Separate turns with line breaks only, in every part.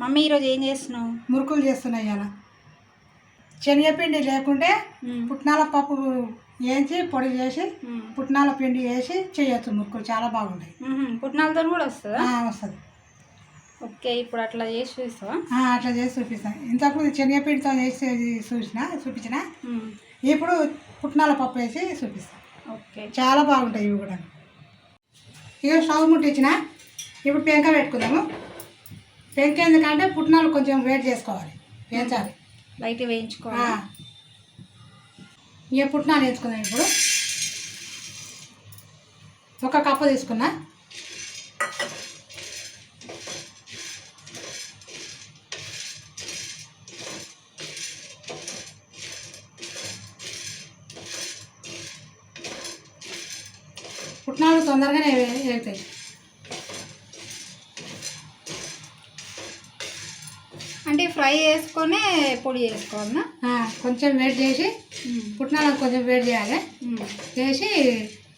Mummy ఈరోజు ఏం చేస్తున్నావు?
మురుకులు చేస్తున్నాయి ఇవాళ శనగపిండి లేకుంటే. పుట్నాల పప్పు వేయించి పొడి చేసి. పుట్నాల పిండి వేసి చేయొచ్చు మురుకులు చాలా బాగుంటాయి.
పుట్నాలతో కూడా వస్తుందా?
వస్తుంది.
ఓకే ఇప్పుడు అట్లా చేసి చూస్తావా
అట్లా చేసి చూపిస్తాను. ఇంతకుముందు శనగపిండితో చేసి చూసిన చూపించిన. ఇప్పుడు పుట్నాల పప్పు వేసి చూపిస్తాను.
ఓకే.
చాలా బాగుంటాయి ఇవి కూడా. ఇక స్టవ్ ముట్టించిన ఇప్పుడు పెంక పెట్టుకుందాము. పెంక ఎందుకంటే పుట్నాలు కొంచెం వేడి చేసుకోవాలి వేయించాలి.
లైట్
ఆ.
వేయించుకోవాలి
ఇక పుట్నాలు వేసుకుందాం ఇప్పుడు. ఒక కప్పు తీసుకున్నా. పుట్నాలు తొందరగానే వే-
అంటే ఫ్రై చేసుకొని పొడి చేసుకోవాలనా
ఆ, కొంచెం వేడి చేసి. పుట్నాలకు కొంచెం వేడి చేయాలి. చేసి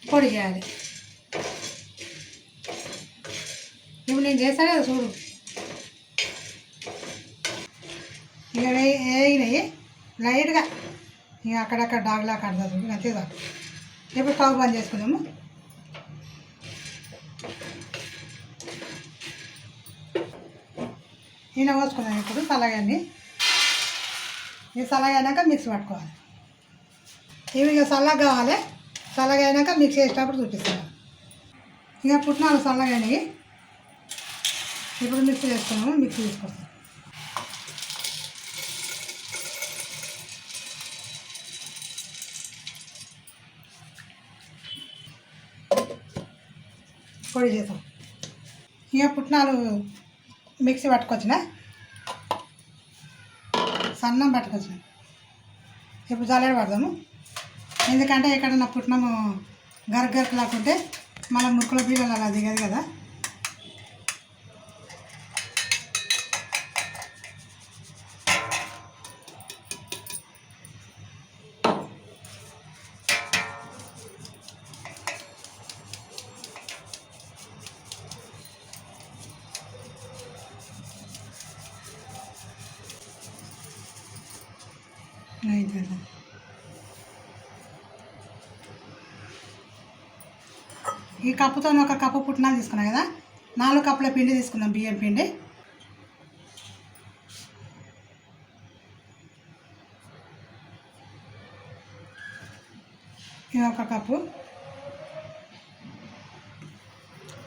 పొడి చేయాలి. ఇప్పుడు నేను చేస్తా కదా చూడు. ఇక వేగినాయి. లైట్గా ఇక అక్కడక్కడ డాగ్లా కడతా చూడు అంతే చాలు ఇప్పుడు స్టవ్ బంద్ చేసుకుందాము. ఈయన పోసుకున్నాను ఇప్పుడు సలగాన్ని ఈ సలగైనాక మిక్స్ పట్టుకోవాలి. ఇవి ఇక చల్లగా కావాలి. చల్లగా మిక్స్ చేసేటప్పుడు చూపిస్తాను. ఇక పుట్నాలు చల్లగాని ఇప్పుడు మిక్స్ చేసుకున్నాము మిక్స్ తీసుకొస్తాం పొడి చేస్తాం. ఇక పుట్నాలు మిక్సీ పట్టుకొచ్చిన. సన్నం పట్టుకొచ్చిన. ఇప్పుడు జల్లెడ పడదాము. ఎందుకంటే ఎక్కడన్నా పుట్టినము గరగరకు లేకుంటే మళ్ళీ ముక్కుల బీడలు అలా దిగదు కదా. అయితే ఈ కప్పుతో ఒక కప్పు పుట్నాలు తీసుకున్నాం కదా నాలుగు కప్పుల పిండి తీసుకుందాం బియ్యం పిండి. ఇది ఒక కప్పు.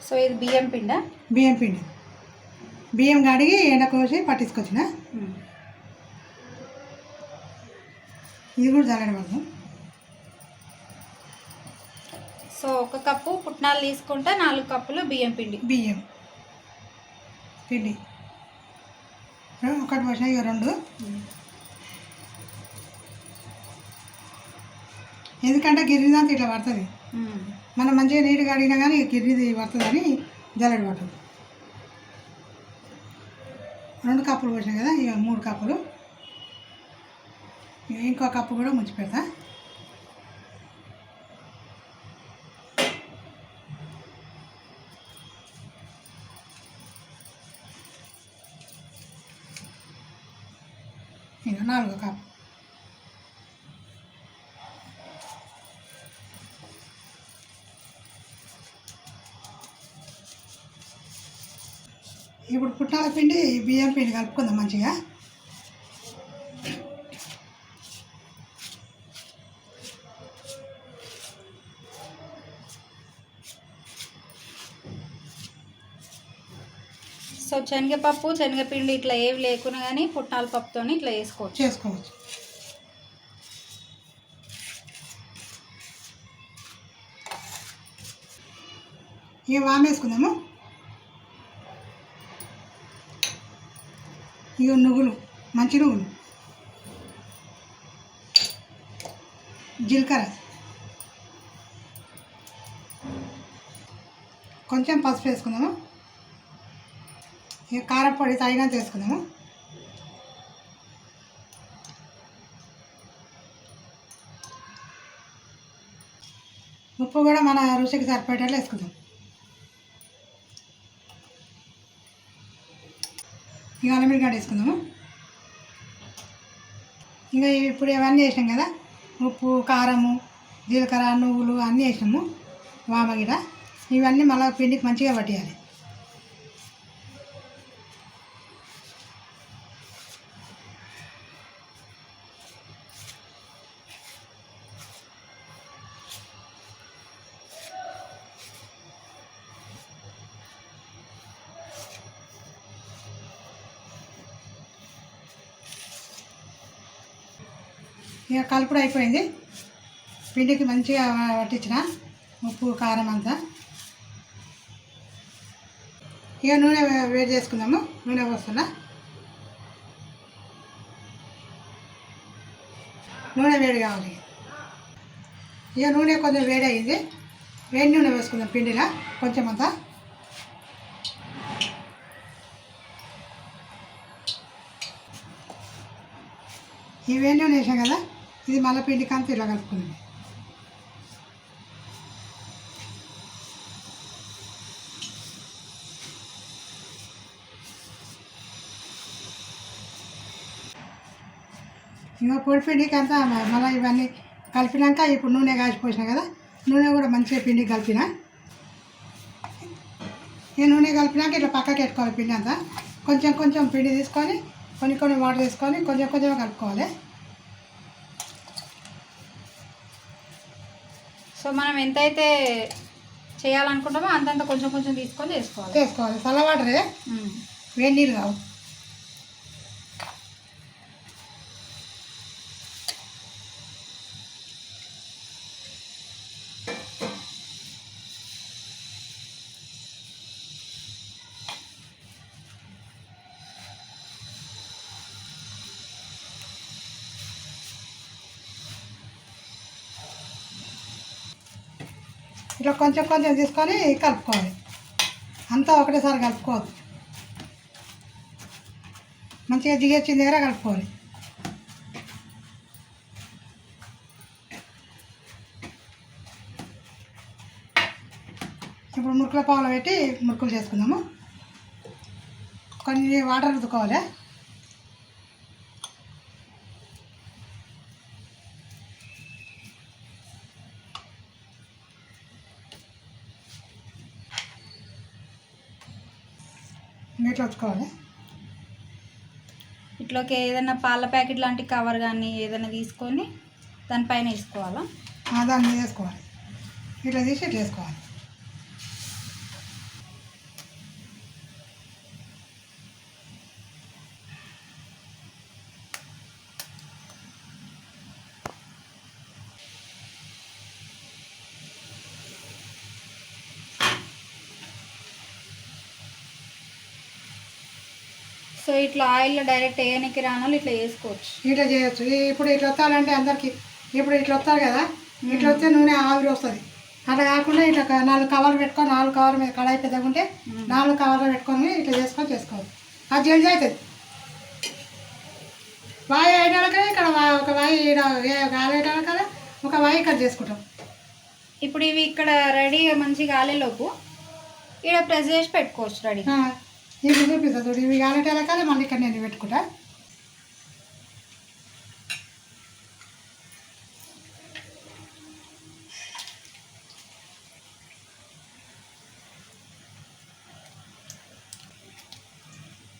సో ఇది బియ్యం పిండా?
బియ్యం పిండి. బియ్యం కడిగి ఎండ కోసి పట్టించుకొచ్చిన. ఇది కూడా జల్లెడ పడదాం
సో ఒక కప్పు పుట్నాలు తీసుకుంటే నాలుగు కప్పులు బియ్యం పిండి.
బియ్యం. పిండి. ఒకటి పోసిన ఇక రెండు. ఎందుకంటే గిరిదంతా ఇట్లా పడుతుంది. మనం మంచిగా నీట్గా అడిగినా కానీ గిరిది పడుతుందని జల్లెడ పడుతుంది. రెండు కప్పులు పోసినాయి కదా ఇక మూడు కప్పులు. ఇంకో కప్పు కూడా ముంచి పెడతా. ఇంకా నాలుగో కప్పు. ఇప్పుడు పుట్టాల పిండి బియ్యం పిండి కలుపుకుందాం మంచిగా.
సో శనగపప్పు శనగపిండి ఇట్లా ఏవి లేకున్నా కానీ పుట్నాల పప్పుతోని ఇట్లా వేసుకోవచ్చు
చేసుకోవచ్చు. ఇక వామేసుకుందాము ఇక నువ్వులు మంచి నువ్వులు. జీలకర్ర. కొంచెం పసుపు వేసుకుందాము? ఇక కారపొడి తగినంత వేసుకుందాము. ఉప్పు కూడా మన రుచికి సరిపడేలా వేసుకుందాం. ఇక అల్లం వెల్లిగడ్డ వేసుకుందాము. ఇంకా ఇప్పుడు ఇవన్నీ వేసినాం కదా ఉప్పు కారము జీలకర్ర నువ్వులు అన్నీ వేసినాము వామగిడ ఇవన్నీ మళ్ళీ పిండికి మంచిగా పట్టేయాలి. ఇక కలుపుడు అయిపోయింది. పిండికి మంచిగా పట్టించిన ఉప్పు కారం అంతా. ఇక నూనె వే- వేడి చేసుకుందాము నూనె పోస్తున్నా. నూనె వేడి కావాలి. ఇక నూనె కొంచెం వేడి అయింది. వేడి నూనె వేసుకుందాం పిండిలో కొంచెం అంతా. ఈ వేడి నూనె వేసాం కదా. ఇది మళ్ళీ పిండి అంతా ఇలా కలుపుకుందాం. ఇంకా పొడి పిండికి అంతా మళ్ళీ ఇవన్నీ కలిపినాక ఇప్పుడు నూనె కాసిపోసిన కదా నూనె కూడా మంచిగా పిండి కలిపిన. ఈ నూనె కలిపినాక ఇట్లా పక్కకి పెట్టుకోవాలి పిండి అంతా. కొంచెం కొంచెం పిండి తీసుకొని కొన్ని కొన్ని వాటర్ తీసుకొని కొంచెం కొంచెం కలుపుకోవాలి.
సో మనం ఎంతైతే చేయాలనుకుంటామో అంతంత కొంచెం కొంచెం తీసుకొని చేసుకోవాలి.
చేసుకోవాలి. చల్ల వాటరే. వేడి నీళ్ళు కావు ఇట్లా కొంచెం కొంచెం తీసుకొని కలుపుకోవాలి. అంతా ఒకటేసారి కలుపుకోవద్దు. మంచిగా దిగొచ్చిన దగ్గర కలుపుకోవాలి. ఇప్పుడు మురుకుల పావులు పెట్టి మురుకులు చేసుకుందాము. కొన్ని వాటర్ రుద్దుకోవాలి. నీటిలో రుద్దుకోవాలి
ఇట్లోకి ఏదైనా పాల ప్యాకెట్ లాంటి కవర్ కానీ ఏదైనా తీసుకొని దానిపైన వేసుకోవాలా?
ఆ, దాని మీద వేసుకోవాలి. ఇట్లా తీసి ఇట్లా వేసుకోవాలి.
సో ఇట్లా ఆయిల్లో డైరెక్ట్ వేయనికి రానాలు ఇట్లా వేసుకోవచ్చు
ఇట్లా చేయొచ్చు. ఇప్పుడు ఇట్లా వస్తాలంటే అందరికి ఇప్పుడు ఇట్లా వస్తారు కదా ఇట్లా వస్తే నూనె ఆవిరి వస్తుంది. అట్లా కాకుండా ఇట్లా నాలుగు కవర్లు పెట్టుకొని నాలుగు కవర్ మీద కడాయి పెద్దగా ఉంటే నాలుగు కవర్లు పెట్టుకొని ఇట్లా చేసుకొని చేసుకోవాలి అది జల్దీ అవుతుంది. వాయి అయినాక ఇక్కడ వా- ఒక వాయి గాలేయడానికి కదా ఒక వాయి ఇక్కడ చేసుకుంటాం.
ఇప్పుడు ఇవి ఇక్కడ రెడీ మంచిగా కాలేలోపు ఇక్కడ ప్రెస్ చేసి పెట్టుకోవచ్చు రెడీ.
ఇవి చూపిస్తా చూడు. ఇవి గాలేటాలకాలే మళ్ళీ ఇక్కడ నేను పెట్టుకుంటా.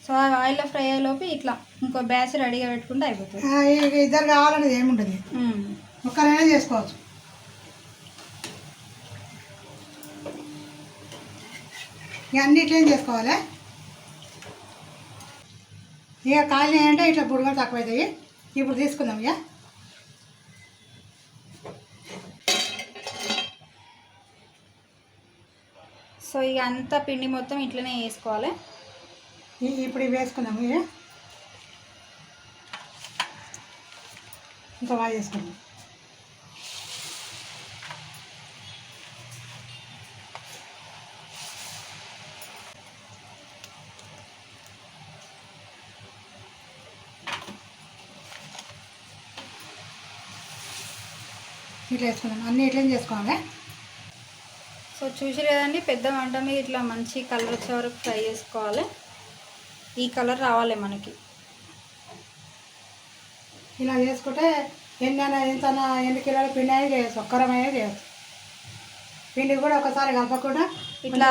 సో ఆయిల్లో ఫ్రై అయ్యేలోపు ఇట్లా ఇంకో బ్యాచ్ రెడీగా పెట్టుకుంటే అయిపోతుంది.
ఇద్దరు కావాలనేది ఏముంటుంది. ఒక్కరైనా చేసుకోవచ్చు. ఇక అన్ని ఇట్లా చేసుకోవాలి. ఇక కాళ్ళు అంటే ఇట్లా బుడగలు తక్కువ అవుతాయి ఇప్పుడు తీసుకుందాం ఇక
సో ఇక అంతా పిండి మొత్తం ఇట్లనే వేసుకోవాలి.
ఇప్పుడు ఇవి వేసుకుందాం ఇక ఇంకా బాగా చేసుకుందాం. ఇట్లా వేసుకుందాం అన్నీ ఇట్లా చేసుకోవాలి?
సో చూసి కదండి పెద్ద వంట మీద ఇట్లా మంచి కలర్ వచ్చే వరకు ఫ్రై చేసుకోవాలి. ఈ కలర్ రావాలి మనకి.
ఇలా చేసుకుంటే ఎన్ని అయినా ఎంత ఎన్ని కిలోల పిండి అయినా చేయొచ్చు ఒక్కరమైనా చేయొచ్చు. పిండి కూడా ఒకసారి కలపకుండా
ఇట్లా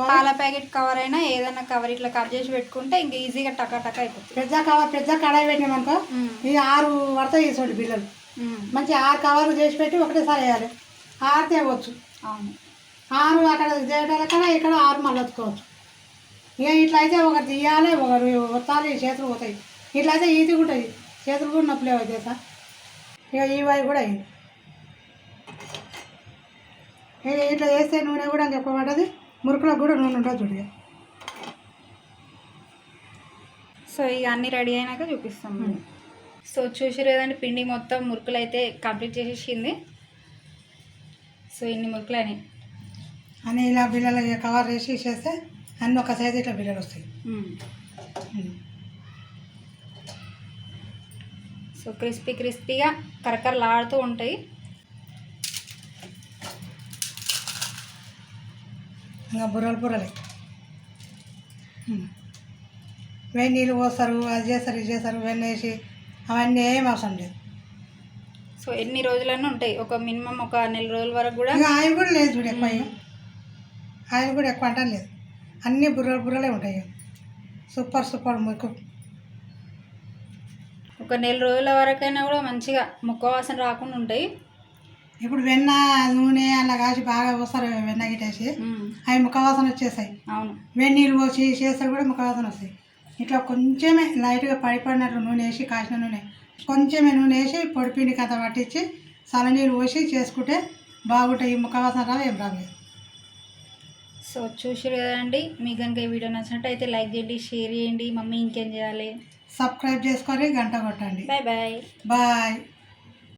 పాల ప్యాకెట్ కవర్ అయినా ఏదైనా కవర్ ఇట్లా కట్ చేసి పెట్టుకుంటే ఇంకా ఈజీగా టకా టకా అయిపోతుంది.
పెద్ద కవర్ పెద్ద కడాయి పెట్టినామనుకో
ఉమ్,
ఈ ఆరు పడతాయి చూడండి బిల్లలు
ఉమ్,
మంచి ఆరు కవర్లు చేసి పెట్టి ఒకటేసారి వేయాలి. ఆరు తేవచ్చు.
అవును.
ఆరు అక్కడ చేయడాల కన్నా ఇక్కడ ఆరు మళ్ళీ వత్తుకోవచ్చు ఇక ఇట్లా అయితే ఒకటి తీయాలి ఒకరు ఒత్తాలి చేతులు పోతాయి. ఇట్లా అయితే ఈజీగా ఉంటుంది చేతులు కూడా నొప్పులు అవుతాయి సార్ ఇక ఈ వాయి కూడా అయింది ఇక ఇట్లా చేస్తే నూనె కూడా ఎక్కువ పడ్డది మురుకులకు కూడా నూనె ఉంటుంది చూడు.
సో ఇక అన్నీ రెడీ అయినాక చూపిస్తాం. సో చూసిరు కదండి పిండి మొత్తం మురుకులు అయితే కంప్లీట్ చేసేసింది. సో ఇన్ని మురుకులు అయినాయి
అని ఇలా బిల్లలు ఇక కవర్ చేసి చేస్తే అన్నీ ఒక సైజు ఇట్లా బిల్లలు వస్తాయి.
సో క్రిస్పీ క్రిస్పీగా కరకరలాడుతూ ఉంటాయి.
ఇంకా బుర్రలు బుర్రలే. వేడి నీళ్ళు పోస్తారు అది చేస్తారు ఇది చేస్తారు వెన్న వేసి అవన్నీ ఏం అవసరం లేదు.
సో ఎన్ని రోజులన్నా ఉంటాయి. ఒక మినిమం ఒక నెల రోజుల వరకు కూడా
ఇంకా ఆయిల్ కూడా లేదు చూడు ఎక్కువ. ఆయిల్ కూడా ఎక్కువ అంటాను లేదు. అన్నీ బుర్రలు బుర్రలే ఉంటాయి. సూపర్ సూపర్ ముక్కు
ఒక నెల రోజుల వరకైనా కూడా మంచిగా ముక్క వాసన రాకుండా ఉంటాయి.
ఇప్పుడు వెన్న నూనె అలా కాసి బాగా పోస్తారు వెన్న గిట్టేసి అవి ముఖవాసన వచ్చేసాయి
అవును.
వేడి నీళ్ళు పోసి చేస్తే కూడా ముఖవాసన వస్తాయి. ఇట్లా కొంచెమే లైట్గా పడిపడినట్లు నూనె వేసి కాసిన నూనె. కొంచెమే నూనె వేసి పొడిపిండి కథ పట్టించి చల్లనీళ్ళు పోసి చేసుకుంటే బాగుంటాయి. ఈ ముఖవాసన రావు ఏం రాలేదు
సో చూసారు కదండి. మీకు కనుక ఈ వీడియో నచ్చినట్టయితే లైక్ చేయండి షేర్ చేయండి. మమ్మీ ఇంకేం చేయాలి?
సబ్స్క్రైబ్ చేసుకొని గంట కొట్టండి.
Bye bye.
బాయ్.